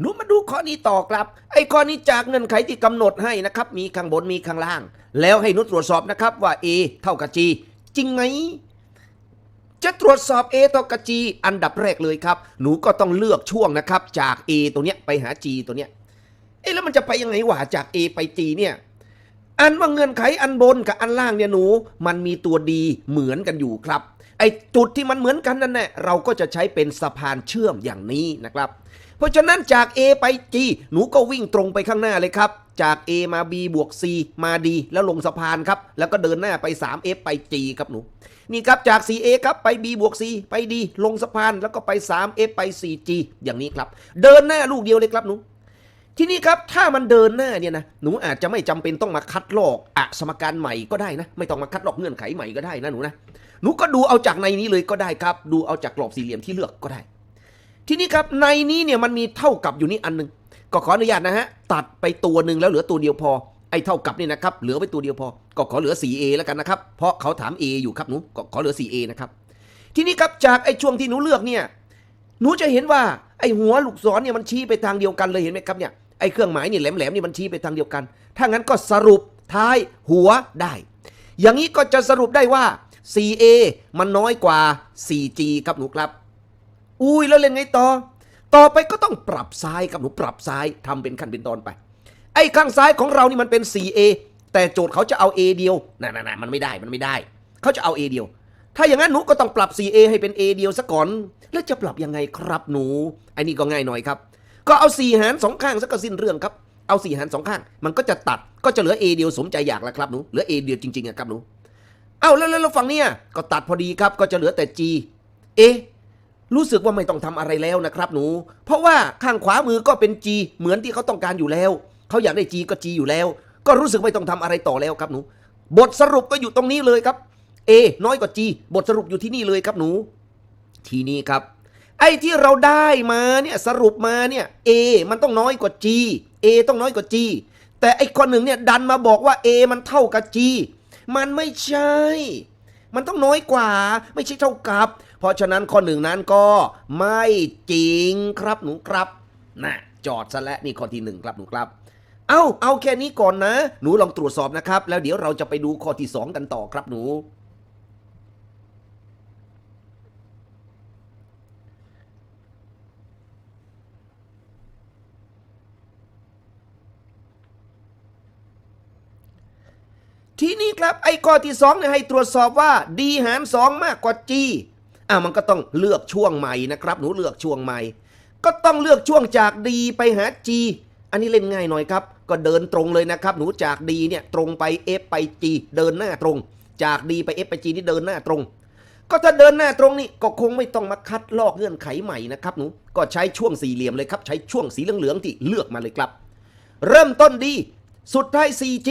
หนูมาดูข้อนี้ต่อครับ ไอ้ข้อนี้จากเงื่อนไขที่กำหนดให้นะครับ มีข้างบนมีข้างล่าง แล้วให้หนุตรวจสอบนะครับว่า A เท่ากับ G จริงไหมจะตรวจสอบ A เท่ากับ G อันดับแรกเลยครับ หนูก็ต้องเลือกช่วงนะครับ จาก A ตัวเนี้ยไปหา G ตัวเนี้ย เอ๊ะแล้วมันจะไปยังไงวะจาก A ไป G เนี่ย อันว่าเงื่อนไขอันบนกับอันล่างเนี่ยหนู มันมีตัวดีเหมือนกันอยู่ครับ ไอ้จุดที่มันเหมือนกันนั่นแหละเราก็จะใช้เป็นสะพานเชื่อมอย่างนี้นะครับ เพราะฉะนั้นจาก A ไป G หนูก็วิ่งตรงไปข้างหน้าเลยครับ จาก A มา B บวก C มา D แล้วลงสะพานครับ แล้วก็เดินหน้าไป 3F ไป G ครับหนู นี่ครับจาก 4A ครับไป B บวก C ไป D ลงสะพานแล้วก็ไป 3F ไป 4G อย่างนี้ครับ เดินหน้าลูกเดียวเลยครับหนู ทีนี้ครับถ้ามันเดินหน้าเนี่ยนะหนูอาจจะไม่จำเป็นต้องมาคัดลอกอะสมการใหม่ก็ได้นะ ไม่ต้องมาคัดลอกเงื่อนไขใหม่ก็ได้นะหนูนะหนูก็ดูเอาจากในนี้เลยก็ได้ครับ ดูเอาจากกรอบสี่เหลี่ยมที่เลือกก็ได้ ทีนี้ครับในนี้เนี่ยมันมีเท่ากับอยู่นี่อันหนึงก็ขออนุญาตนะฮะตัดไปตัวหนึ่งแล้วเหลือตัวเดียวพอไอ้เท่ากับนี่นะครับเหลือไปตัวเดียวพอ ก็ขอเหลือ 4A แล้วกันนะครับ เพราะเขาถาม A อยู่ครับหนูก็ขอเหลือ 4A นะครับทีนี้ครับจากไอ้ช่วงที่หนูเลือกเนี่ยหนูจะเห็นว่าไอ้หัวลูกศรเนี่ยมันชี้ไปทางเดียวกันเลยเห็นไหมครับเนี่ย ไอ้เครื่องหมายนี่แหลมๆนี่มันชี้ไปทางเดียวกัน ถ้างั้นก็สรุปท้ายหัวได้ อย่างนี้ก็จะสรุปได้ว่า 4A มันน้อยกว่า 4G ครับหนูครับ อุ้ยแล้วเล่นไงต่อ ต่อไปก็ต้องปรับซ้ายครับหนูปรับซ้ายทำเป็นขั้นเป็นตอนไป ไอ้ข้างซ้ายของเรานี่มันเป็น 4A แต่โจทย์เขาจะเอา A เดียวน่ะๆๆมันไม่ได้มันไม่ได้ เขาจะเอา A เดียว ถ้าอย่างนั้นหนูก็ต้องปรับ 4A ให้เป็น A เดียวซะก่อน แล้วจะปรับยังไงครับหนู ไอ้นี่ก็ง่ายหน่อยครับ ก็เอา4หารสองข้างซะก็สิ้นเรื่องครับ เอา4หารสองข้าง มันก็จะตัดก็จะเหลือ A เดียวสมใจอยากแล้วครับหนูเหลือ A เดียวจริงๆอะครับหนูเอาแล้วแล้วฝั่งเนี้ยก็ตัดพอดีครับก็จะเหลือแต่ G เอรู้สึกว่าไม่ต้องทำอะไรแล้วนะครับหนู เพราะว่าข้างขวามือก็เป็น G เหมือนที่เขาต้องการอยู่แล้ว เขาอยากได้ G ก็ G อยู่แล้ว ก็รู้สึกไม่ต้องทำอะไรต่อแล้วครับหนู บทสรุปก็อยู่ตรงนี้เลยครับ A น้อยกว่า G บทสรุปอยู่ที่นี่เลยครับหนู ทีนี้ครับ ไอ้ที่เราได้มาเนี่ยสรุปมาเนี่ย A มันต้องน้อยกว่า G A ต้องน้อยกว่า G แต่ไอ้คนหนึ่งเนี่ยดันมาบอกว่า A มันเท่ากับ G มันไม่ใช่ มันต้องน้อยกว่า ไม่ใช่เท่ากับ เพราะฉะนั้นข้อหนึ่งนั้นก็ไม่จริงครับหนูครับน่ะจอดซะแล้วนี่ข้อที่หนึ่งครับหนูครับ เอาเอาแค่นี้ก่อนนะ หนูลองตรวจสอบนะครับ แล้วเดี๋ยวเราจะไปดูข้อที่สองกันต่อครับหนู ทีนี้ครับไอ้ข้อที่2เนี่ยให้ตรวจสอบว่า d หาร 2 มากกว่า g อะมันก็ต้องเลือกช่วงใหม่นะครับ หนูเลือกช่วงใหม่ ก็ต้องเลือกช่วงจาก d ไปหา g อันนี้เล่นง่ายหน่อยครับ ก็เดินตรงเลยนะครับ หนูจาก d เนี่ยตรงไป f ไป g เดินหน้าตรง จาก d ไป f ไป g นี่เดินหน้าตรง ก็ถ้าเดินหน้าตรงนี่ก็คงไม่ต้องมาคัดลอกเงื่อนไขใหม่นะครับหนูก็ใช้ช่วงสี่เหลี่ยมเลยครับใช้ช่วงสีเหลืองๆที่เลือกมาเลยครับ เริ่มต้นดีสุดท้าย 4G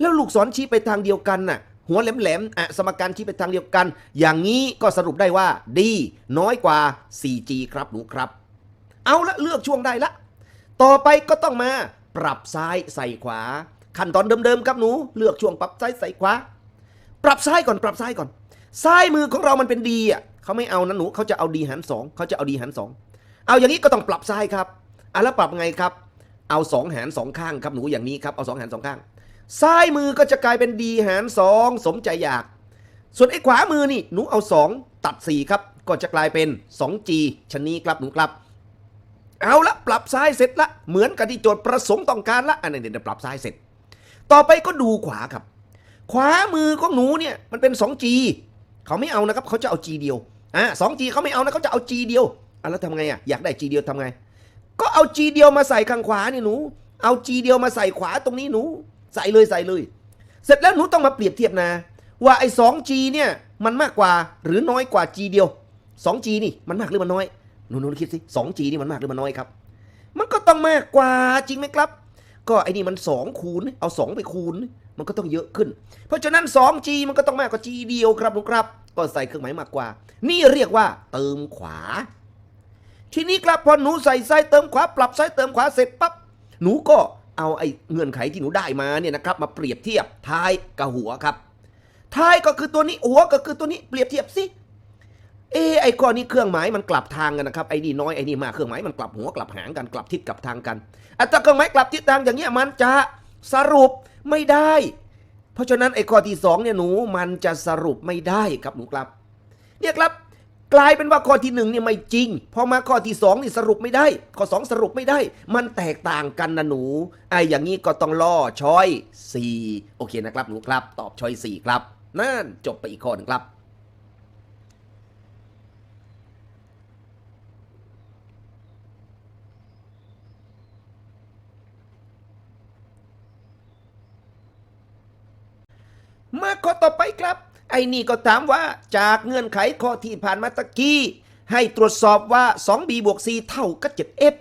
แล้วลูกศรชี้ไปทางเดียวกันน่ะหัวแหลมๆอะสมการชี้ไปทางเดียวกัน อย่างนี้ก็สรุปได้ว่า D น้อยกว่า 4G ครับหนูครับ เอาละเลือกช่วงได้ละ ต่อไปก็ต้องมาปรับซ้ายใส่ขวา ขั้นตอนเดิมๆครับหนู เลือกช่วงปรับซ้ายใส่ขวา ปรับซ้ายก่อนปรับซ้ายก่อน ซ้ายมือของเรามันเป็นดีอะเขาไม่เอานะหนูเขาจะเอาดีหารสองเขาจะเอาดีหารสองเอาอย่างนี้ก็ต้องปรับซ้ายครับอะแล้วปรับไงครับ เอาสองหารสองข้างครับหนูอย่างนี้ครับเอาสองหารสองข้าง ซ้ายมือก็จะกลายเป็นดีหารสองสมใจอยาก ส่วนไอ้ขวามือนี่หนูเอาสองตัดสี่ครับ ก็จะกลายเป็น 2G ชนนี้ครับหนูครับ เอาละปรับซ้ายเสร็จละเหมือนกับที่โจทย์ประสงค์ต้องการละอันนี้เดี๋ยวปรับซ้ายเสร็จ ต่อไปก็ดูขวาครับ ขวามือของหนูเนี่ยมันเป็น 2G เขาไม่เอานะครับเขาจะเอา G เดียวอะ 2G เขาไม่เอานะเขาจะเอา G เดียวอะแล้วทำไงอะอยากได้ G เดียวทำไง ก็เอา G เดียวมาใส่ข้างขวานี่หนู เอา G เดียวมาใส่ขวาตรงนี้หนู ใส่เลยใส่เลย เสร็จแล้วหนูต้องมาเปรียบเทียบนะ ว่าไอ้ 2G เนี่ยมันมากกว่าหรือน้อยกว่า G เดียว 2G นี่มันมากหรือมันน้อยหนูหนูคิดสิ 2G นี่มันมากหรือมันน้อยครับ มันก็ต้องมากกว่าจริงไหมครับ ก็ไอ้นี่มัน 2 คูณเอา 2 ไปคูณ มันก็ต้องเยอะขึ้น เพราะฉะนั้น 2G มันก็ต้องมากกว่า G เดียวครับลูกครับ ก็ใส่เครื่องหมายมากกว่า นี่เรียกว่าเติมขวา ทีนี้ครับพอหนูใส่ซ้ายเติมขวาปรับซ้ายเติมขวาเสร็จปั๊บหนูก็ เอาไอ้เงื่อนไขที่หนูได้มาเนี่ยนะครับมาเปรียบเทียบท้ายกับหัวครับ ท้ายก็คือตัวนี้หัวก็คือตัวนี้เปรียบเทียบสิเอไอ้ข้อนี้เครื่องหมายมันกลับทางกันนะครับไอ้นี่น้อยไอ้นี่มากเครื่องหมายมันกลับหัวกลับหางกันกลับทิศกลับทางกันอัตราเครื่องหมายกลับทิศทางอย่างเงี้ยมันจะสรุปไม่ได้ เพราะฉะนั้นไอ้ข้อที่สองเนี่ยหนูมันจะสรุปไม่ได้ครับหนูครับ เนี่ยครับ กลายเป็นว่าข้อที่หนึ่งเนี่ยไม่จริง พอมาข้อที่สองนี่สรุปไม่ได้ ข้อสองสรุปไม่ได้ มันแตกต่างกันนะหนูไอ้อย่างนี้ก็ต้องล่อช้อยสี่โอเคนะครับหนูครับ ตอบช้อยสี่ครับ นั่นจบไปอีกข้อหนึ่งครับมาข้อต่อไปครับ ไอ้นี่ก็ถามว่าจากเงื่อนไขข้อที่ผ่านมาตะกี้ ให้ตรวจสอบว่า 2b บวก c เท่ากับ 7f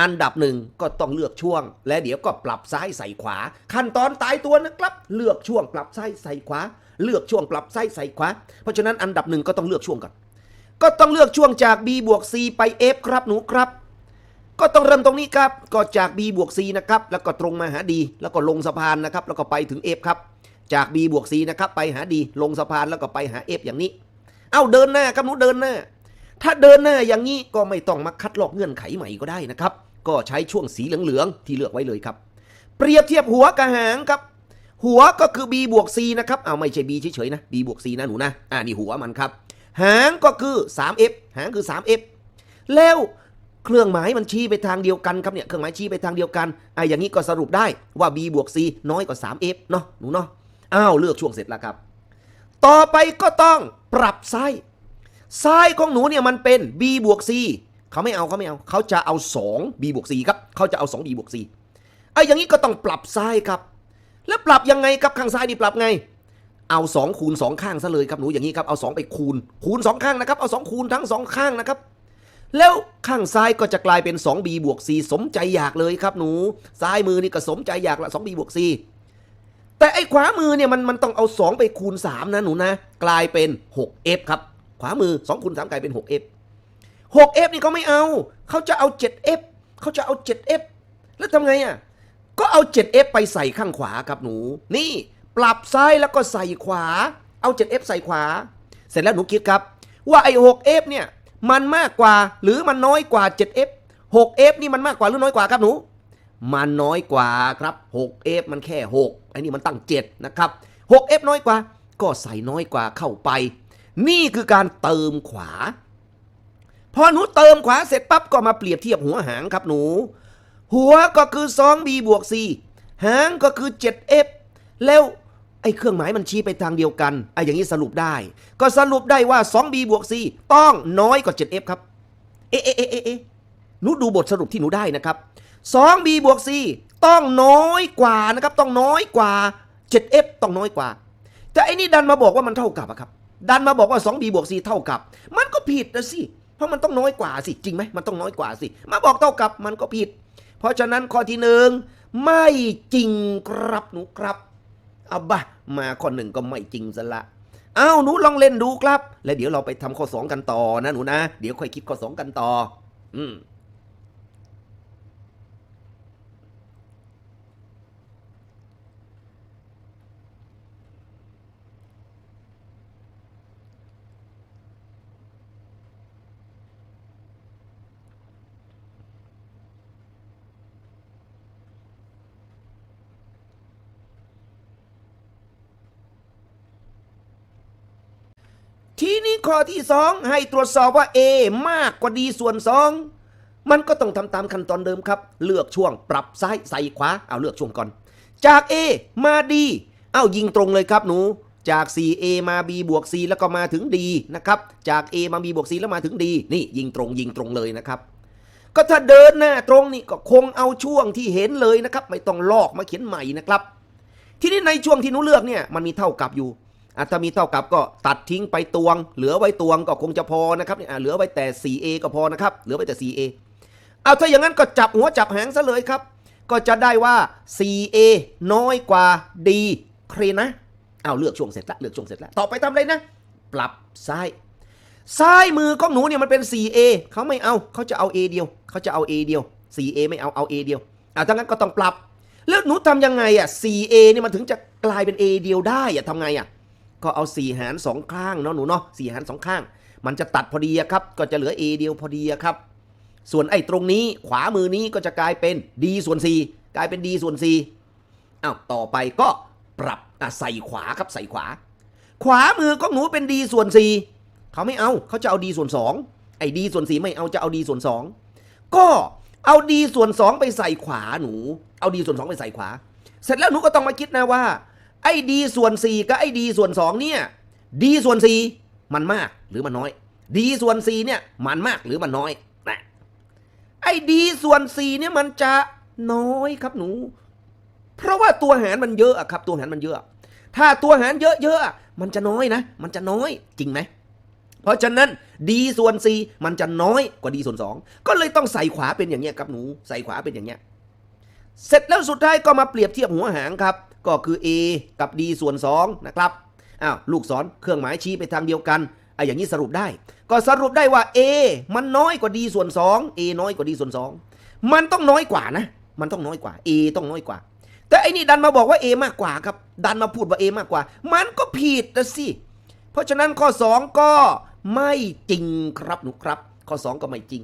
อันดับหนึ่งก็ต้องเลือกช่วง และเดี๋ยวก็ปรับซ้ายใส่ขวา ขั้นตอนตายตัวนะครับ เลือกช่วงปรับซ้ายใส่ขวา เลือกช่วงปรับซ้ายใส่ขวา เพราะฉะนั้นอันดับหนึ่งก็ต้องเลือกช่วงก่อน ก็ต้องเลือกช่วงจาก b บวก c ไป f ครับหนูครับ ก็ต้องเริ่มตรงนี้ครับ ก็จาก b บวก c นะครับ แล้วก็ตรงมาหา d แล้วก็ลงสะพานนะครับ แล้วก็ไปถึง f ครับ จาก b บวก c นะครับไปหา d ลงสะพานแล้วก็ไปหา f อย่างนี้ เอ้าเดินหน้าครับหนูเดินหน้า ถ้าเดินหน้าอย่างนี้ก็ไม่ต้องมาคัดลอกเงื่อนไขใหม่ก็ได้นะครับ ก็ใช้ช่วงสีเหลืองๆที่เลือกไว้เลยครับ เปรียบเทียบหัวกับหางครับ หัวก็คือ b บวก c นะครับเอาไม่ใช่ b เฉยๆนะ b บวก c นะหนูนะอ่านี่หัวมันครับ หางก็คือ 3f หางคือ 3f แล้วเครื่องหมายมันชี้ไปทางเดียวกันครับเนี่ยเครื่องหมายชี้ไปทางเดียวกันไอ่าอย่างนี้ก็สรุปได้ว่า b บวก c น้อยกว่า 3f เนาะหนูเนาะ อ้าวเลือกช่วงเสร็จแล้วครับ ต่อไปก็ต้องปรับไซส้ไซส้ของหนูเนี่ยมันเป็น b บวก c เขาไม่เอาเขาไม่เอา เขาจะเอา 2 b บวก c ครับ เขาจะเอา 2 b บวก c ไอ้อย่างนี้ก็ต้องปรับไซส้ครับ แล้วปรับยังไงครับข้างซ้ายนี่ปรับไง เอา2คูณ2ข้างซะเลยครับหนูอย่างนี้ครับเอา 2 ไปคูณ คูณ 2 ข้างนะครับเอา 2 คูณทั้ง 2 ข้างนะครับแล้วข้างซ้ายก็จะกลายเป็น 2b บวก c สมใจอยากเลยครับหนู ซ้ายมือนี่ก็สมใจอยากละ 2b บวก c แต่ไอ้ขวามือเนี่ยมันมันต้องเอา 2 ไปคูณ 3 นะหนูนะ กลายเป็น 6f ครับ ขวามือ 2 คูณ 3 กลายเป็น 6f 6f นี่เขาไม่เอา เขาจะเอา 7f เขาจะเอา 7f แล้วทำไงอะ ก็เอา 7f ไปใส่ข้างขวาครับหนู นี่ปรับซ้ายแล้วก็ใส่ขวา เอา 7f ใส่ขวา เสร็จแล้วหนูคิดครับ ว่าไอ้ 6f เนี่ยมันมากกว่าหรือมันน้อยกว่า 7f 6f นี่มันมากกว่าหรือน้อยกว่าครับหนู มันน้อยกว่าครับ 6f มันแค่6อันนี้มันตั้ง 7 นะครับ 6f น้อยกว่า ก็ใส่น้อยกว่าเข้าไป นี่คือการเติมขวา พอหนูเติมขวาเสร็จปั๊บก็มาเปรียบเทียบหัวหางครับหนู หัวก็คือ 2b บวก c หางก็คือ 7f แล้วไอ้เครื่องหมายมันชี้ไปทางเดียวกันไอ้อย่างนี้สรุปได้ ก็สรุปได้ว่า 2b บวก c ต้องน้อยกว่า 7f ครับ เอ๊ะเอ๊ะเอ๊ะเอ๊ะเอ๊ะหนูดูบทสรุปที่หนูได้นะครับ 2b บวก c ต้องน้อยกว่านะครับ ต้องน้อยกว่า 7f ต้องน้อยกว่า แต่ไอ้นี่ดันมาบอกว่ามันเท่ากับอะครับ ดันมาบอกว่า 2b บวก c เท่ากับ มันก็ผิดนะสิ เพราะมันต้องน้อยกว่าสิ จริงไหมมันต้องน้อยกว่าสิ มาบอกเท่ากับมันก็ผิด เพราะฉะนั้นข้อที่หนึ่งไม่จริงครับหนูครับเอาบะมาข้อหนึ่งก็ไม่จริงซะละอ้าวหนูลองเล่นดูครับ แล้วเดี๋ยวเราไปทำข้อสองกันต่อนะหนูนะ เดี๋ยวค่อยคิดข้อสองกันต่อ อืม ทีนี้ข้อที่สองให้ตรวจสอบว่า A มากกว่า D ส่วนสองมันก็ต้องทำตามขั้นตอนเดิมครับ เลือกช่วงปรับซ้ายใส่ขวาเอาเลือกช่วงก่อน จาก A มา D เอายิงตรงเลยครับหนูจาก 4A มา B บวก C แล้วก็มาถึง D นะครับ จาก A มา B บวก C แล้วมาถึง D นี่ยิงตรงยิงตรงเลยนะครับ ก็ถ้าเดินหน้าตรงนี่ก็คงเอาช่วงที่เห็นเลยนะครับ ไม่ต้องลอกมาเขียนใหม่นะครับ ทีนี้ในช่วงที่หนูเลือกเนี่ยมันมีเท่ากับอยู่ ถ้ามีเท่ากับก็ตัดทิ้งไปตวง เหลือไว้ตวงก็คงจะพอนะครับเนี่ยเหลือไว้แต่ 4A ก็พอนะครับ เหลือไว้แต่ 4A เอาถ้าอย่างนั้นก็จับหัวจับหางซะเลยครับ ก็จะได้ว่า 4A น้อยกว่า D เครนะ เอาเลือกช่วงเสร็จละเลือกช่วงเสร็จแล้วต่อไปทำอะไรนะ ปรับซ้าย ซ้ายมือของหนูเนี่ยมันเป็น 4A เขาไม่เอาเขาจะเอา A เดียวเขาจะเอา A เดียว 4A ไม่เอาเอา A เดียวเอะถ้างั้นก็ต้องปรับ แล้วหนูทำยังไงอะ 4A เนี่ยมันถึงจะกลายเป็น A เดียวได้อะทำไงอะ ก็เอาสี่หารสองข้างเนาะหนูเนาะสี่หารสองข้าง มันจะตัดพอดีครับ ก็จะเหลือ a เดียวพอดีครับ ส่วนไอ้ตรงนี้ขวามือนี้ก็จะกลายเป็น d ส่วน c กลายเป็น d ส่วน c อ้าวต่อไปก็ปรับใส่ขวาครับใส่ขวา ขวามือของหนูเป็น d ส่วน c เขาไม่เอาเขาจะเอา d ส่วน2ไอ้ d ส่วน4ไม่เอาจะเอา d ส่วน2ก็เอา d ส่วน2ไปใส่ขวาหนู เอา d ส่วน2ไปใส่ขวา เสร็จแล้วหนูก็ต้องมาคิดนะว่า ไอ้ d ส่วน 4 กับไอ้ d ส่วน 2 เนี่ย d ส่วน 4 มันมากหรือมันน้อย d ส่วน 4 เนี่ยมันมากหรือมันน้อยนะไอ้ d ส่วน 4 เนี่ยมันจะน้อยครับหนู เพราะว่าตัวหารมันเยอะอะครับ ตัวหารมันเยอะ ถ้าตัวหารเยอะๆมันจะน้อยนะ มันจะน้อยจริงไหมเพราะฉะนั้น d ส่วน c มันจะน้อยกว่า d ส่วน 2 ก็เลยต้องใส่ขวาเป็นอย่างเงี้ยครับหนู ใส่ขวาเป็นอย่างเงี้ย เสร็จแล้วสุดท้ายก็มาเปรียบเทียบหัวหางครับ ก็คือ a กับ d ส่วน2นะครับอ้าวลูกศรเครื่องหมายชี้ไปทางเดียวกันไอ้อย่างนี้สรุปได้ ก็สรุปได้ว่า a มันน้อยกว่า d ส่วน2 a น้อยกว่า d ส่วน2มันต้องน้อยกว่านะ มันต้องน้อยกว่า a ต้องน้อยกว่า แต่ไอ้นี่ดันมาบอกว่า a มากกว่าครับ ดันมาพูดว่า a มากกว่า มันก็ผิดนะสิเพราะฉะนั้นข้อ 2 ก็ไม่จริงครับหนูครับ ข้อ 2 ก็ไม่จริง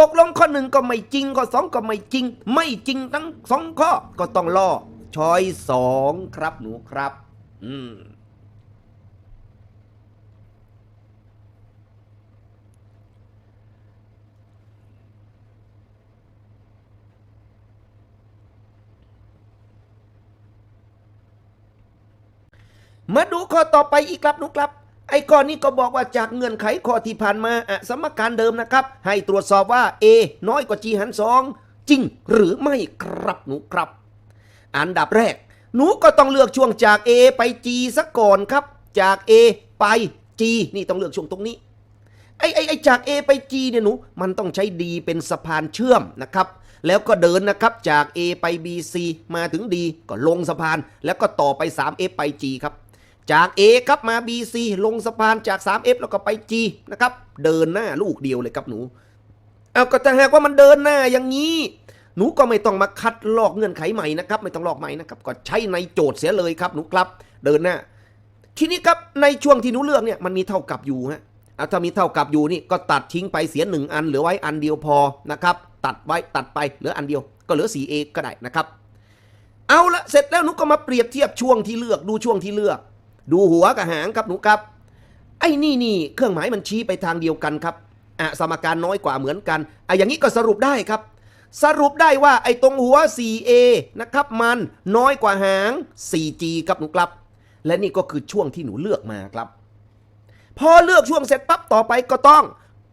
ตกลงข้อหนึ่งก็ไม่จริง ข้อ 2 ก็ไม่จริง ไม่จริงทั้งสองข้อก็ต้องล่อ ช้อยสองครับหนูครับ อืมมาดูข้อต่อไปอีกครับหนุครับ ไอ้ข้อนี้ก็บอกว่าจากเงื่อนไขข้อที่ผ่านมาสมการเดิมนะครับ ให้ตรวจสอบว่า a น้อยกว่า g หารสองจริงหรือไม่ครับหนูครับ อันดับแรก หนูก็ต้องเลือกช่วงจาก a ไป g ซะก่อนครับ จาก a ไป g นี่ต้องเลือกช่วงตรงนี้ไอ้ไอ้ไอ้จาก A ไป G เนี่ยหนูมันต้องใช้ D เป็นสะพานเชื่อมนะครับ แล้วก็เดินนะครับจาก A ไป B C มาถึง D ก็ลงสะพาน แล้วก็ต่อไป 3F ไป G ครับจาก A ครับมา B C ลงสะพานจาก 3F แล้วก็ไป G นะครับ เดินหน้าลูกเดียวเลยครับหนู เอาก็ถ้าหากว่ามันเดินหน้าอย่างนี้ หนูก็ไม่ต้องมาคัดลอกเงื่อนไขใหม่นะครับ ไม่ต้องลอกใหม่นะครับ ก็ใช้ในโจทย์เสียเลยครับ หนูครับ เดินหน้า ทีนี้ครับในช่วงที่หนูเลือกเนี่ยมันมีเท่ากับอยู่ฮะเอาถ้ามีเท่ากับอยู่นี่ก็ตัดทิ้งไปเสียหนึ่งอันเหลือไว้อันเดียวพอนะครับ ตัดไว้ตัดไปเหลืออันเดียว ก็เหลือ 4a ก็ได้นะครับ เอาละเสร็จแล้วหนูก็มาเปรียบเทียบช่วงที่เลือกดูช่วงที่เลือก ดูหัวกับหางครับหนูครับ ไอ้นี่นี่เครื่องหมายมันชี้ไปทางเดียวกันครับอะสมการน้อยกว่าเหมือนกันอะอย่างนี้ก็สรุปได้ครับ สรุปได้ว่าไอ้ตรงหัว 4a นะครับมันน้อยกว่าหาง 4g ครับหนูครับ และนี่ก็คือช่วงที่หนูเลือกมาครับ พอเลือกช่วงเสร็จปั๊บต่อไปก็ต้อง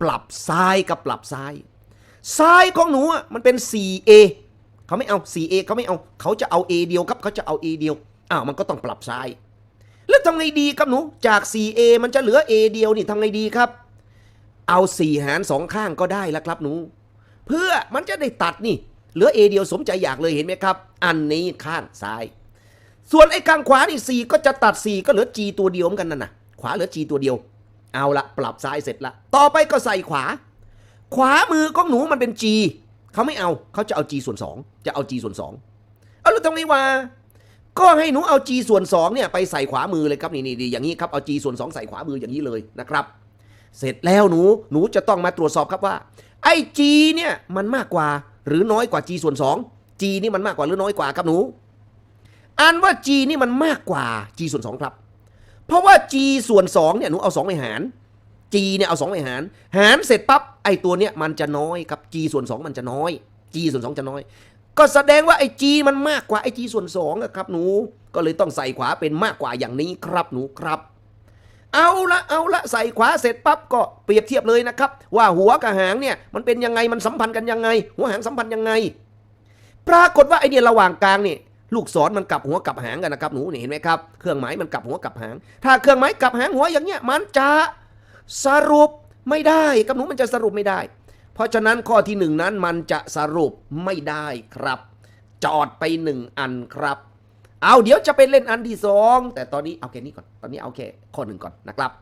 ปรับซ้ายกับปรับซ้ายซ้ายของหนูมันเป็น 4a เขาไม่เอา 4a เขาไม่เอา เขาจะเอา a เดียวครับเขาจะเอา a เดียวอ้าวมันก็ต้องปรับซ้าย แล้วทำไงดีครับหนูจาก 4a มันจะเหลือ a เดียวนี่ทำไงดีครับ เอา 4 หารสองข้างก็ได้แล้วครับหนู เพื่อมันจะได้ตัดนี่ เหลือ a เดียวสมใจอยากเลยเห็นไหมครับ อันนี้ข้างซ้าย ส่วนไอ้ข้างขวานี่ 4 ก็จะตัด 4 ก็เหลือ g ตัวเดียวเหมือนกันนั่นนะขวาเหลือ g ตัวเดียว เอาละปรับซ้ายเสร็จละต่อไปก็ใส่ขวา ขวามือของหนูมันเป็น g เขาไม่เอาเขาจะเอา g ส่วน 2 จะเอา g ส่วน 2 เอาแล้วตรงนี้ว่าก็ให้หนูเอา g ส่วน2เนี่ยไปใส่ขวามือเลยครับนี่นี่นี่อย่างนี้ครับเอา g ส่วน2ใส่ขวามืออย่างนี้เลยนะครับ เสร็จแล้วหนูหนูจะต้องมาตรวจสอบครับว่า ไอ้ g เนี่ยมันมากกว่าหรือน้อยกว่า g ส่วน 2 g นี่มันมากกว่าหรือน้อยกว่าครับหนูอันว่า g นี่มันมากกว่า g ส่วน 2 ครับ เพราะว่า g ส่วน2เนี่ยหนูเอา2ไปหาร g เนี่ยเอา2ไปหาร หารเสร็จปั๊บไอ้ตัวเนี่ยมันจะน้อยครับ g ส่วน 2 มันจะน้อย g ส่วน 2 จะน้อย ก็แสดงว่าไอ้ g มันมากกว่าไอ้ g ส่วน2อะครับหนูก็เลยต้องใส่ขวาเป็นมากกว่าอย่างนี้ครับหนูครับ เอาละเอาละใส่ขวาเสร็จปั๊บก็เปรียบเทียบเลยนะครับ ว่าหัวกับหางเนี่ยมันเป็นยังไงมันสัมพันธ์กันยังไง หัวหางสัมพันธ์ยังไง ปรากฏว่าไอเนี่ยระหว่างกลางเนี่ยลูกศรมันกลับหัวกลับหางกันนะครับหนูเห็นไหมครับ เครื่องหมายมันกลับหัวกลับหาง ถ้าเครื่องหมายกลับหางหัวอย่างเงี้ยมันจะสรุปไม่ได้กับหนูมันจะสรุปไม่ได้ เพราะฉะนั้นข้อที่หนึ่งนั้นมันจะสรุปไม่ได้ครับ จอดไปหนึ่งอันครับ เอาเดี๋ยวจะไปเล่นอันที่สองแต่ตอนนี้เอาแค่นี้ก่อน ตอนนี้เอาแค่ข้อหนึ่งก่อนนะครับ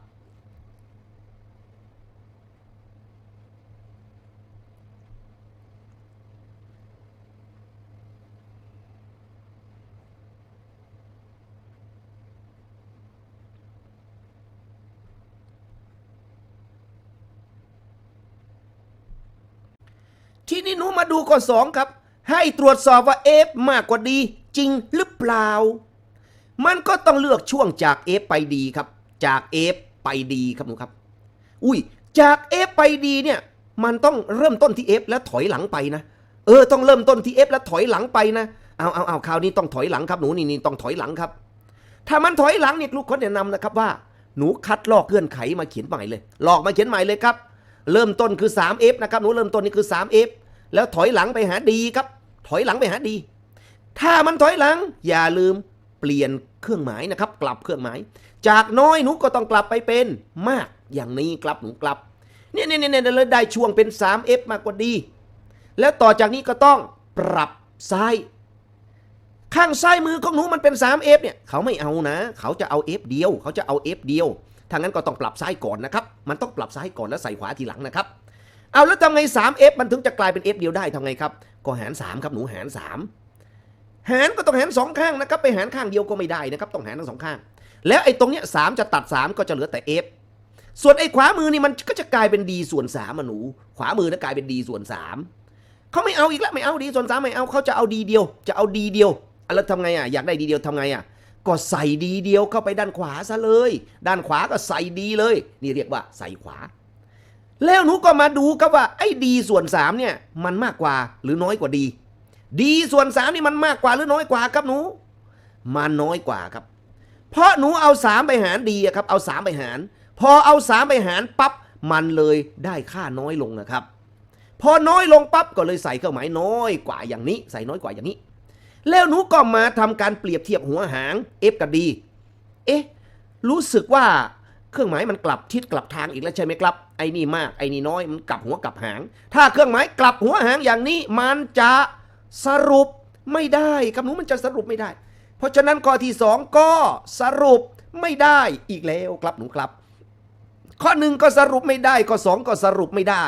ทีนี้หนูมาดูข้อ2ครับ ให้ตรวจสอบว่า F มากกว่า D จริงหรือเปล่า มันก็ต้องเลือกช่วงจาก f ไป d ครับ จาก f ไป d ครับหนูครับ อุ้ยจาก f ไป d เนี่ยมันต้องเริ่มต้นที่ f แล้วถอยหลังไปนะ เออต้องเริ่มต้นที่ f แล้วถอยหลังไปนะ เอาเอาเอาคราวนี้ต้องถอยหลังครับหนูนี่นี่ต้องถอยหลังครับ ถ้ามันถอยหลังเนี่ยลูกคนแนะนำนะครับว่าหนูคัดลอกเงื่อนไขมาเขียนใหม่เลย ลอกมาเขียนใหม่เลยครับ เริ่มต้นคือ 3f นะครับหนูเริ่มต้นนี่คือ 3f แล้วถอยหลังไปหา d ครับ ถอยหลังไปหา d ถ้ามันถอยหลัง อย่าลืมเปลี่ยนเครื่องหมายนะครับ กลับเครื่องหมาย จากน้อยหนูก็ต้องกลับไปเป็นมากอย่างนี้กลับหนูกลับเนี่ยเนี่ยเนี่ยเลยได้ช่วงเป็น 3f มากกว่า d แล้วต่อจากนี้ก็ต้องปรับซ้าย ข้างซ้ายมือของหนูมันเป็น 3f เนี่ยเขาไม่เอานะ เขาจะเอา f เดียว เขาจะเอา f เดียวถ้างั้นก็ต้องปรับซ้ายก่อนนะครับ มันต้องปรับซ้ายก่อนแล้วใส่ขวาทีหลังนะครับ เอาแล้วทำไง 3f มันถึงจะกลายเป็น f เดียวได้ทำไงครับ ก็หาร 3 ครับหนูหาร 3 หารก็ต้องหารสองข้างนะครับไปหารข้างเดียวก็ไม่ได้นะครับต้องหารทั้งสองข้าง แล้วไอ้ตรงเนี้ยสามจะตัด 3 ก็จะเหลือแต่ f ส่วนไอ้ขวามือนี่มันก็จะกลายเป็น d ส่วน3อะหนู ขวามือนะกลายเป็น d ส่วน3เขาไม่เอาอีกแล้วไม่เอา d ส่วน3ไม่เอาเขาจะเอา d เดียว จะเอา d เดียวแล้วทำไงอะอยากได้ d เดียวทำไงอะก็ใส่ d เดียวเข้าไปด้านขวาซะเลย ด้านขวาก็ใส่ d เลย นี่เรียกว่าใส่ขวา แล้วหนูก็มาดูครับว่าไอ้ d ส่วน3เนี่ยมันมากกว่าหรือน้อยกว่า d d ส่วน3นี่มันมากกว่าหรือน้อยกว่าครับหนูมันน้อยกว่าครับ เพราะหนูเอา3ไปหาร d อะครับ เอา3ไปหาร พอเอา3ไปหารปั๊บมันเลยได้ค่าน้อยลงนะครับ พอน้อยลงปั๊บก็เลยใส่เครื่องหมายน้อยกว่าอย่างนี้ ใส่น้อยกว่าอย่างนี้ แล้วหนูก็มาทำการเปรียบเทียบหัวหาง f กับ d เอ๊ะรู้สึกว่าเครื่องหมายมันกลับทิศกลับทางอีกแล้วใช่ไหมครับ ไอ้นี่มากไอ้นี่น้อยมันกลับหัวกลับหาง ถ้าเครื่องหมายกลับหัวหางอย่างนี้มันจะ สรุปไม่ได้คำนู้นมันจะสรุปไม่ได้ เพราะฉะนั้นข้อที่สองก็สรุปไม่ได้อีกแล้วครับหนูครับ ข้อหนึ่งก็สรุปไม่ได้ ข้อสองก็สรุปไม่ได้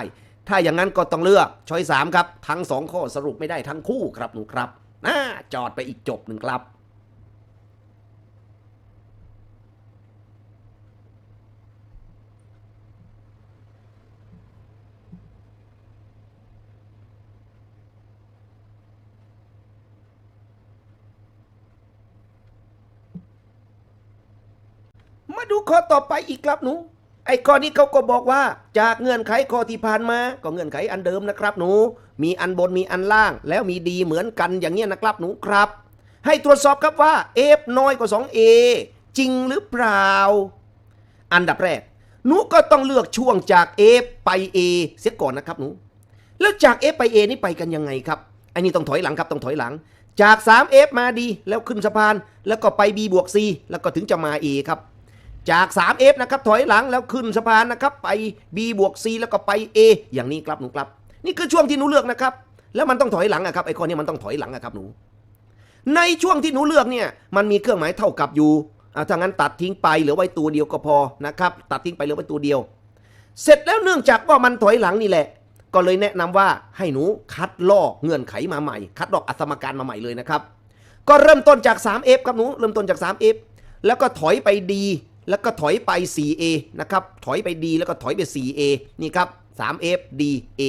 ถ้าอย่างนั้นก็ต้องเลือกช้อยสามครับ ทั้งสองข้อสรุปไม่ได้ทั้งคู่ครับหนูครับน่าจอดไปอีกจบหนึ่งครับ มาดูข้อต่อไปอีกครับหนู ไอ้ข้อนี้เขาก็บอกว่า จากเงื่อนไขข้อที่ผ่านมา ก็เงื่อนไขอันเดิมนะครับหนู มีอันบนมีอันล่าง แล้วมีดีเหมือนกันอย่างเงี้ยนะครับหนูครับ ให้ตรวจสอบครับว่า f น้อยกว่า 2a จริงหรือเปล่า อันดับแรก หนูก็ต้องเลือกช่วงจาก f ไป a เสียก่อนนะครับหนู แล้วจาก f ไป a นี่ไปกันยังไงครับอันนี้ต้องถอยหลังครับต้องถอยหลัง จาก 3f มาดีแล้วขึ้นสะพาน แล้วก็ไป b บวก c แล้วก็ถึงจะมา a ครับ จาก 3f นะครับถอยหลังแล้วขึ้นสะพานนะครับไป b บวก c แล้วก็ไป a อย่างนี้ครับหนูครับ นี่คือช่วงที่หนูเลือกนะครับ แล้วมันต้องถอยหลังอะครับไอ้ข้อนี้มันต้องถอยหลังอะครับหนู ในช่วงที่หนูเลือกเนี่ยมันมีเครื่องหมายเท่ากับอยู่อ่าถ้างั้นตัดทิ้งไปเหลือไว้ตัวเดียวก็พอนะครับตัดทิ้งไปเหลือไว้ตัวเดียว เสร็จแล้วเนื่องจากว่ามันถอยหลังนี่แหละ ก็เลยแนะนำว่าให้หนูคัดลอกเงื่อนไขมาใหม่ คัดลอกอัสมการมาใหม่เลยนะครับ ก็เริ่มต้นจาก 3f ครับหนูเริ่มต้นจาก 3f แล้วก็ถอยไป d แล้วก็ถอยไป 4a นะครับ ถอยไป d แล้วก็ถอยไป 4a นี่ครับ 3f d a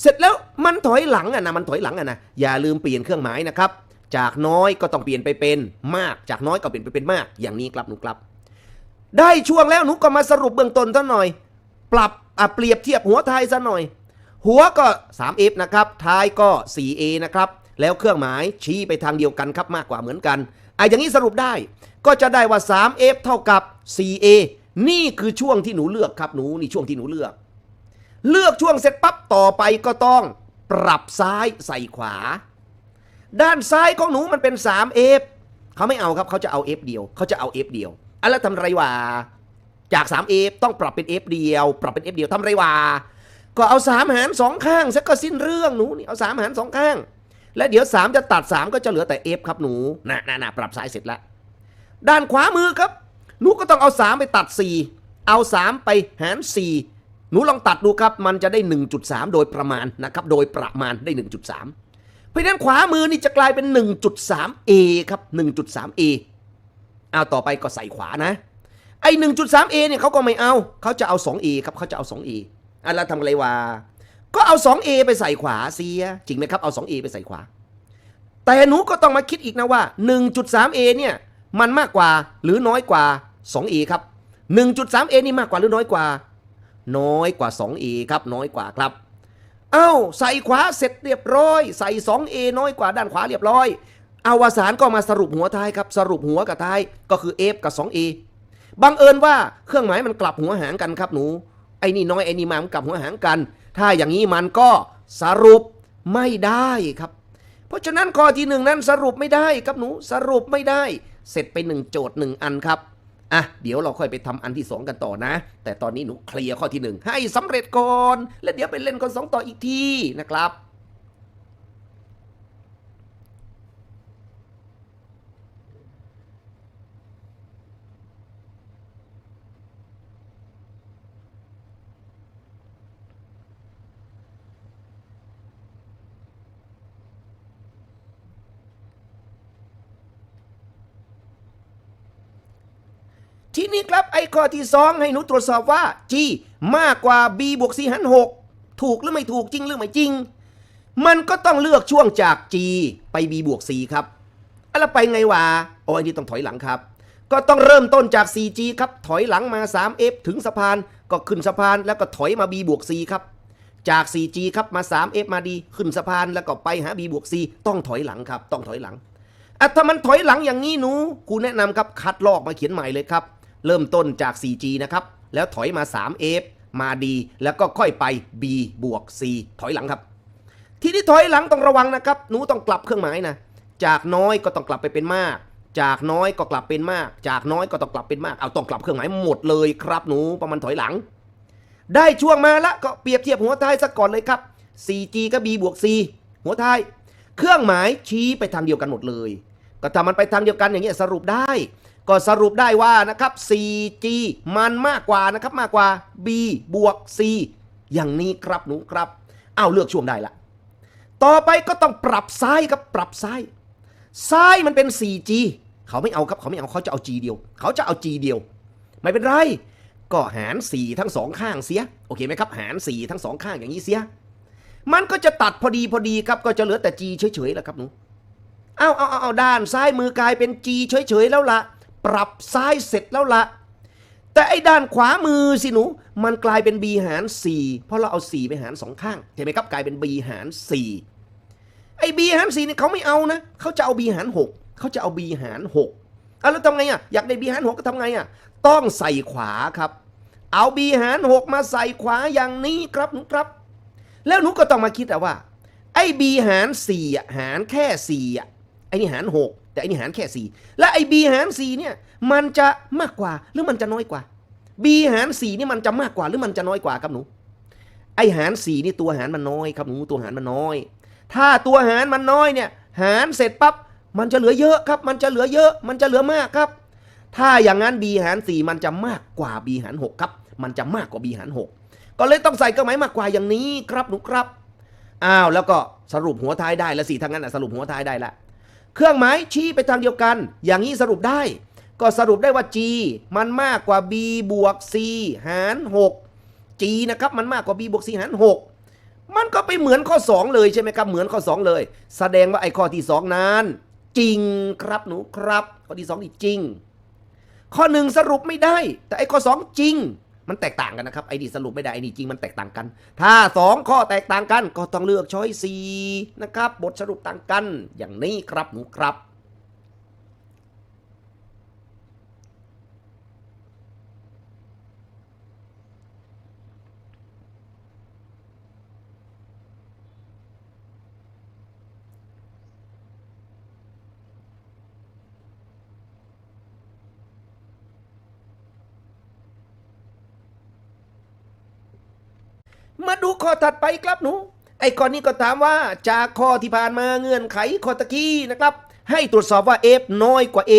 เสร็จแล้วมันถอยหลังอะนะ มันถอยหลังอะนะ อย่าลืมเปลี่ยนเครื่องหมายนะครับ จากน้อยก็ต้องเปลี่ยนไปเป็นมาก จากน้อยก็เปลี่ยนไปเป็นมาก อย่างนี้ครับหนูครับ ได้ช่วงแล้วหนูก็มาสรุปเบื้องต้นซะหน่อย ปรับอะเปรียบเทียบหัวท้ายซะหน่อย หัวก็ 3f นะครับ ท้ายก็ 4a นะครับ แล้วเครื่องหมายชี้ไปทางเดียวกันครับมากกว่าเหมือนกันอะอย่างนี้สรุปได้ ก็จะได้ว่า 3f เท่ากับ 4a นี่คือช่วงที่หนูเลือกครับหนูนี่ช่วงที่หนูเลือก เลือกช่วงเสร็จปั๊บต่อไปก็ต้องปรับซ้ายใส่ขวา ด้านซ้ายของหนูมันเป็น 3f เขาไม่เอาครับเขาจะเอา f เดียวเขาจะเอา f เดียวอะแล้วทำไรวะจาก 3f ต้องปรับเป็น f เดียว ปรับเป็น f เดียวทำไรวะก็เอา 3 หาร 2 ข้างซะก็สิ้นเรื่องหนูนี่เอา 3 หาร 2 ข้าง และเดี๋ยว 3 จะตัด 3 ก็จะเหลือแต่ f ครับหนูน่ะน่ะน่ะปรับซ้ายเสร็จแล้ว ด้านขวามือครับ หนูก็ต้องเอา 3 ไปตัด 4 เอา 3 ไปหาร 4 หนูลองตัดดูครับ มันจะได้ 1.3 โดยประมาณนะครับ โดยประมาณได้ 1.3 เพราะฉะนั้นขวามือนี่จะกลายเป็น 1.3a ครับ 1.3a เอาต่อไปก็ใส่ขวานะ ไอ้ 1.3a เนี่ยเขาก็ไม่เอา เขาจะเอา 2a ครับ เขาจะเอา 2a อะแล้วทำอะไรวะ ก็เอา 2A ไปใส่ขวาเสีย จริงไหมครับ เอา 2A ไปใส่ขวา แต่หนูก็ต้องมาคิดอีกนะว่า 1.3A เนี่ย มันมากกว่าหรือน้อยกว่า 2A ครับ 1.3A นี่มากกว่าหรือน้อยกว่า น้อยกว่า 2A ครับน้อยกว่าครับเอ้าใส่ขวาเสร็จเรียบร้อย ใส่ 2A น้อยกว่าด้านขวาเรียบร้อยอวสานก็มาสรุปหัวท้ายครับสรุปหัวกับท้ายก็คือ F กับ 2A บังเอิญว่าเครื่องหมายมันกลับหัวหางกันครับหนูไอ้นี่น้อยไอ้นี่มามนกลับหัวหางกัน ถ้าอย่างนี้มันก็สรุปไม่ได้ครับ เพราะฉะนั้นข้อที่หนึ่งนั้นสรุปไม่ได้ครับหนูสรุปไม่ได้ เสร็จไปหนึ่งโจทย์หนึ่งอันครับ อะ เดี๋ยวเราค่อยไปทำอันที่สองกันต่อนะ แต่ตอนนี้หนูเคลียร์ข้อที่หนึ่งให้สำเร็จก่อน แล้วเดี๋ยวไปเล่นข้อสองต่ออีกทีนะครับ นี้ครับไอ้ข้อที่สองให้หนูตรวจสอบว่า g มากกว่า b บวก c หาร6ถูกหรือไม่ถูกจริงหรือไม่จริง มันก็ต้องเลือกช่วงจาก g ไป b บวก c ครับอะแล้วไปไงวะโอ้ยนี่ต้องถอยหลังครับ ก็ต้องเริ่มต้นจาก 4g ครับ ถอยหลังมา 3f ถึงสะพาน ก็ขึ้นสะพานแล้วก็ถอยมา b บวก c ครับ จาก 4g ครับมา 3f มาดีขึ้นสะพานแล้วก็ไปหา b บวก c ต้องถอยหลังครับ ต้องถอยหลังอะถ้ามันถอยหลังอย่างนี้หนูครูแนะนำครับคัดลอกมาเขียนใหม่เลยครับ เริ่มต้นจาก 4G นะครับ แล้วถอยมา 3F มา D แล้วก็ค่อยไป B บวก C ถอยหลังครับ ทีนี้ถอยหลังต้องระวังนะครับ หนูต้องกลับเครื่องหมายนะ จากน้อยก็ต้องกลับไปเป็นมาก จากน้อยก็กลับเป็นมาก จากน้อยก็ต้องกลับเป็นมาก เอาต้องกลับเครื่องหมายหมดเลยครับหนูประมาณถอยหลัง ได้ช่วงมาละก็เปรียบเทียบหัวท้ายซะก่อนเลยครับ 4G ก็ B บวก C หัวท้าย เครื่องหมายชี้ไปทางเดียวกันหมดเลย ก็ถ้ามันไปทางเดียวกันอย่างเงี้ยสรุปได้ ก็สรุปได้ว่านะครับ 4G มันมากกว่านะครับมากกว่า B บวก C อย่างนี้ครับหนูครับ เอาเลือกช่วงได้ละ ต่อไปก็ต้องปรับซ้ายครับปรับซ้าย ซ้ายมันเป็น 4G เขาไม่เอาครับเขาไม่เอาเขาจะเอา G เดียว เขาจะเอา G เดียว ไม่เป็นไร ก็หาร 4 ทั้งสองข้างเสีย โอเคไหมครับ หาร 4 ทั้งสองข้างอย่างนี้เสีย มันก็จะตัดพอดีพอดีครับ ก็จะเหลือแต่ G เฉยๆแล้วครับหนู เอาเอาเอาเอาด้านซ้ายมือกลายเป็น G เฉยๆแล้วล่ะ ปรับซ้ายเสร็จแล้วละ แต่ไอ้ด้านขวามือสิหนู มันกลายเป็น b หาร 4 เพราะเราเอา 4 ไปหารสองข้างเห็นไหมครับกลายเป็น b หาร 4 ไอ้ b หาร4เนี่ยเขาไม่เอานะเขาจะเอา b หาร 6เขาจะเอา b หาร6อะแล้วทำไงอะอยากได้ b หาร 6 ก็ทำไงอะต้องใส่ขวาครับ เอา b หาร 6 มาใส่ขวาอย่างนี้ครับหนูครับ แล้วหนูก็ต้องมาคิดอะว่าไอ้ b หาร4อะหารแค่4อะไอ้นี่หาร 6 แต่ไอ้นี่หารแค่ 4 และไอ้ b หาร4เนี่ยมันจะมากกว่าหรือมันจะน้อยกว่า b หาร4นี่มันจะมากกว่าหรือมันจะน้อยกว่าครับหนูไอ้หาร4นี่ตัวหารมันน้อยครับหนูตัวหารมันน้อย ถ้าตัวหารมันน้อยเนี่ยหารเสร็จปั๊บมันจะเหลือเยอะครับ มันจะเหลือเยอะ มันจะเหลือมากครับ ถ้าอย่างนั้น b หาร 4 มันจะมากกว่า b หาร 6 ครับ มันจะมากกว่า b หาร 6 ก็เลยต้องใส่เครื่องหมายมากกว่าอย่างนี้ครับหนูครับอ้าวแล้วก็สรุปหัวท้ายได้แล้วสิทั้งนั้นอะสรุปหัวท้ายได้ละ เครื่องหมายชี้ไปทางเดียวกัน อย่างนี้สรุปได้ ก็สรุปได้ว่า g มันมากกว่า b บวก c หาร 6 g นะครับมันมากกว่า b บวก c หาร 6 มันก็ไปเหมือนข้อ 2 เลยใช่ไหมครับ เหมือนข้อ 2 เลย แสดงว่าไอ้ข้อที่ 2 นั้น จริงครับหนูครับ ข้อที่2นี่จริง ข้อ 1 สรุปไม่ได้ แต่ไอ้ข้อ 2 จริง มันแตกต่างกันนะครับไอ้นี่สรุปไม่ได้ไอ้นี่จริงมันแตกต่างกัน ถ้า 2 ข้อแตกต่างกันก็ต้องเลือกช้อยสีนะครับบทสรุปต่างกันอย่างนี้ครับหนูครับ มาดูข้อถัดไปครับหนู ไอ้ข้อนี้ก็ถามว่าจากข้อที่ผ่านมาเงื่อนไขข้อตะกี้นะครับ ให้ตรวจสอบว่า f น้อยกว่า a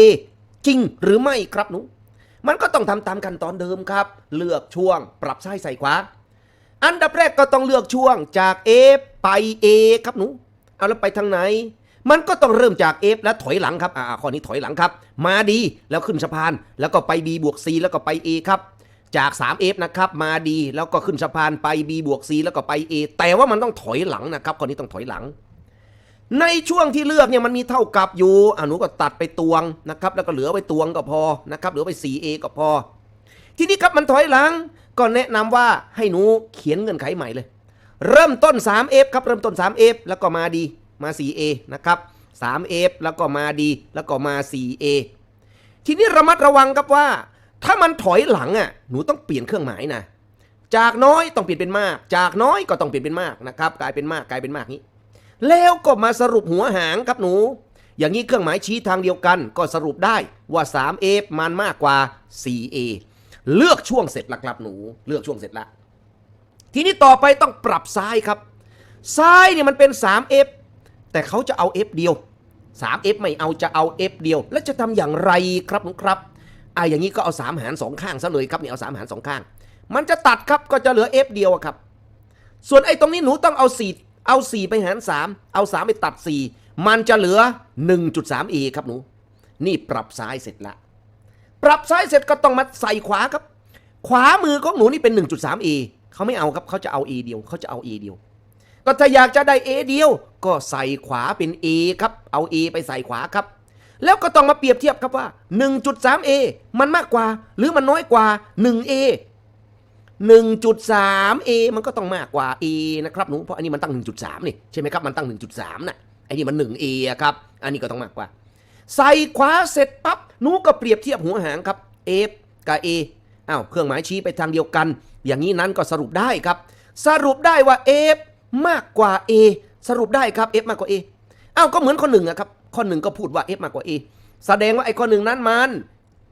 จริงหรือไม่ครับหนู มันก็ต้องทำตามขั้นตอนเดิมครับ เลือกช่วงปรับซ้ายใส่ขวา อันดับแรกก็ต้องเลือกช่วงจาก f ไป a ครับหนู เอาแล้วไปทางไหน มันก็ต้องเริ่มจาก f แล้วถอยหลังครับ อ่าข้อนี้ถอยหลังครับ มาดีแล้วขึ้นสะพาน แล้วก็ไป b บวก c แล้วก็ไป a ครับ จาก 3f นะครับมา d แล้วก็ขึ้นสะพานไป b บวก c แล้วก็ไป a แต่ว่ามันต้องถอยหลังนะครับคนนี้ต้องถอยหลัง ในช่วงที่เลือกเนี่ยมันมีเท่ากับอยู่อะหนูก็ตัดไปตวงนะครับแล้วก็เหลือไปตวงก็พอนะครับเหลือไป 4a ก็พอ ทีนี้ครับมันถอยหลังก็แนะนำว่าให้หนูเขียนเงื่อนไขใหม่เลย เริ่มต้น 3f ครับเริ่มต้น 3f แล้วก็มาดีมา 4a นะครับ 3f แล้วก็มาดีแล้วก็มา 4a ทีนี้ระมัดระวังครับว่า ถ้ามันถอยหลังอะหนูต้องเปลี่ยนเครื่องหมายนะ จากน้อยต้องเปลี่ยนเป็นมาก จากน้อยก็ต้องเปลี่ยนเป็นมากนะครับ กลายเป็นมากกลายเป็นมากนี้ แล้วก็มาสรุปหัวหางครับหนู อย่างนี้เครื่องหมายชี้ทางเดียวกัน ก็สรุปได้ว่า 3a มันมากกว่า 4a เลือกช่วงเสร็จละครับหนู เลือกช่วงเสร็จละทีนี้ต่อไปต้องปรับซ้ายครับ ซ้ายเนี่ยมันเป็น 3f แต่เขาจะเอา f เดียว 3f ไม่เอาจะเอา f เดียว แล้วจะทำอย่างไรครับหนูครับ อะอย่างนี้ก็เอา3หาร2ข้างซะเลยครับนี่เอา3หาร2ข้าง มันจะตัดครับก็จะเหลือ f เดียวครับ ส่วนไอ้ตรงนี้หนูต้องเอา4เอา4ไปหาร 3 เอา 3 ไปตัด 4 มันจะเหลือ 1.3a ครับหนู นี่ปรับซ้ายเสร็จละ ปรับซ้ายเสร็จก็ต้องมาใส่ขวาครับ ขวามือของหนูนี่เป็น 1.3a เขาไม่เอาครับเขาจะเอา a เดียวเขาจะเอา a เดียว ก็ถ้าอยากจะได้ a เดียว ก็ใส่ขวาเป็น a ครับ เอา a ไปใส่ขวาครับ แล้วก็ต้องมาเปรียบเทียบครับว่า 1.3a มันมากกว่า หรือมันน้อยกว่า 1a 1.3a มันก็ต้องมากกว่า a นะครับหนูเพราะอันนี้มันตั้ง 1.3 นี่ใช่ไหมครับมันตั้ง 1.3น่ะไอ้นี่มัน 1a ครับอันนี้ก็ต้องมากกว่า ใส่ขวาเสร็จปั๊บหนูก็เปรียบเทียบหัวหางครับ f กับ a อ้าวเครื่องหมายชี้ไปทางเดียวกัน อย่างนี้นั้นก็สรุปได้ครับ สรุปได้ว่า f มากกว่า a สรุปได้ครับ f มากกว่า a อ้าวก็เหมือนข้อหนึ่งอะครับ ข้อหนึ่งก็พูดว่า f มากกว่า a แสดงว่าไอ้ข้อหนึ่งนั้นมัน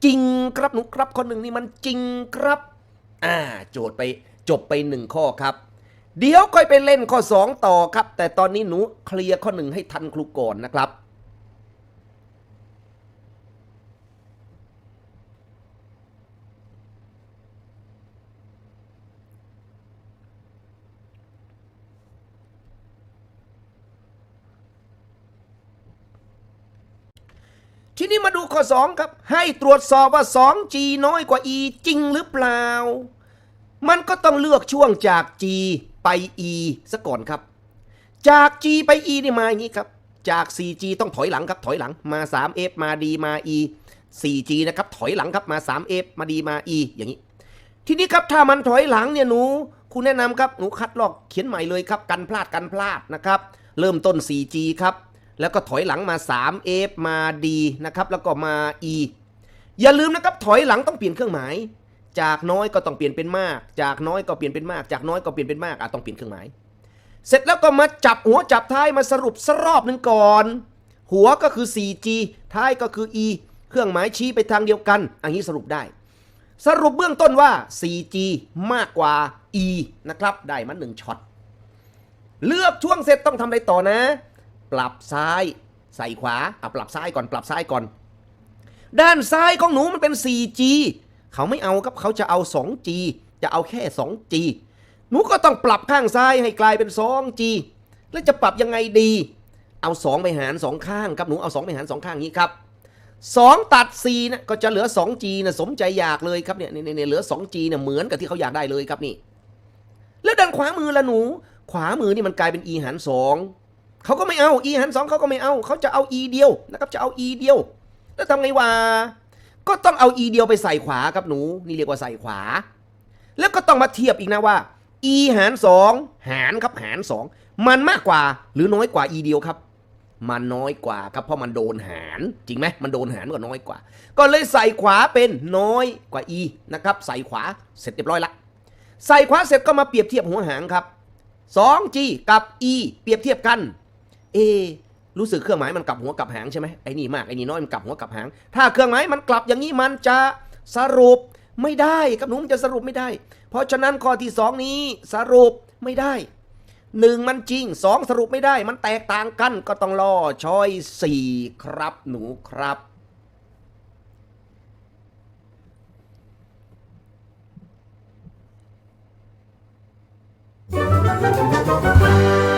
จริงครับหนูครับ ข้อหนึ่งนี่มันจริงครับ อ่า โจทย์ไปจบไปหนึ่งข้อครับเดี๋ยวค่อยไปเล่นข้อ 2 ต่อครับ แต่ตอนนี้หนูเคลียร์ข้อหนึ่งให้ทันครูก่อนนะครับ ข้อ 2 ครับ ให้ตรวจสอบว่า 2g น้อยกว่า e จริงหรือเปล่า มันก็ต้องเลือกช่วงจาก g ไป e ซะก่อนครับ จาก g ไป e นี่มาอย่างนี้ครับ จาก 4g ต้องถอยหลังครับ ถอยหลังมา 3f มา d มา e 4g นะครับ ถอยหลังครับมา 3f มา d มา e อย่างนี้ ทีนี้ครับถ้ามันถอยหลังเนี่ยหนูคุณแนะนำครับหนูคัดลอกเขียนใหม่เลยครับกันพลาดกันพลาดนะครับ เริ่มต้น 4g ครับ แล้วก็ถอยหลังมา 3f มา d นะครับ แล้วก็มา e อย่าลืมนะครับ ถอยหลังต้องเปลี่ยนเครื่องหมาย จากน้อยก็ต้องเปลี่ยนเป็นมาก จากน้อยก็เปลี่ยนเป็นมาก จากน้อยก็เปลี่ยนเป็นมากอะต้องเปลี่ยนเครื่องหมาย เสร็จแล้วก็มาจับหัวจับท้ายมาสรุปสรอบหนึ่งก่อน หัวก็คือ 4g ท้ายก็คือ e เครื่องหมายชี้ไปทางเดียวกัน อันนี้สรุปได้ สรุปเบื้องต้นว่า 4g มากกว่า e นะครับ ได้มาหนึ่งช็อต เลือกช่วงเสร็จต้องทำอะไรต่อนะ ปรับซ้าย ใส่ขวาอะปรับซ้ายก่อนปรับซ้ายก่อน ด้านซ้ายของหนูมันเป็น 4G เขาไม่เอาครับเขาจะเอา 2G จะเอาแค่ 2G หนูก็ต้องปรับข้างซ้ายให้กลายเป็น 2G แล้วจะปรับยังไงดี เอา 2 ไปหาร 2 ข้างครับหนูเอา 2 ไปหาร 2 ข้างนี้ครับ 2 ตัด4นะก็จะเหลือ 2G นะสมใจอยากเลยครับเนี่ยเนี่ยเนี่ยเหลือ 2G เนี่ยเหมือนกับที่เขาอยากได้เลยครับนี่ แล้วด้านขวามือละหนู ขวามือนี่มันกลายเป็น e หาร2 เขาก็ไม่เอา e หาร2เขาก็ไม่เอา เขาจะเอา e เดียวนะครับ จะเอา e เดียว แล้วทำไงวะ ก็ต้องเอา e เดียวไปใส่ขวาครับหนู นี่เรียกว่าใส่ขวา แล้วก็ต้องมาเทียบอีกนะว่า e หาร2หารครับหาร2มันมากกว่าหรือน้อยกว่า e เดียวครับ มันน้อยกว่าครับเพราะมันโดนหาร จริงไหมมันโดนหารก็น้อยกว่า ก็เลยใส่ขวาเป็นน้อยกว่า e นะครับ ใส่ขวาเสร็จเรียบร้อยละ ใส่ขวาเสร็จก็มาเปรียบเทียบหัวหางครับ 2g กับ e เปรียบเทียบกัน เอ รู้สึกเครื่องหมายมันกลับหัวกลับหางใช่ไหมไอ้นี่มากไอ้นี่น้อยมันกลับหัวกลับหาง ถ้าเครื่องหมายมันกลับอย่างนี้มันจะสรุปไม่ได้ครับหนูมันจะสรุปไม่ได้ เพราะฉะนั้นข้อที่สองนี้สรุปไม่ได้หนึ่งมันจริงสองสรุปไม่ได้ มันแตกต่างกันก็ต้องรอช้อยสี่ครับหนูครับ Thank you.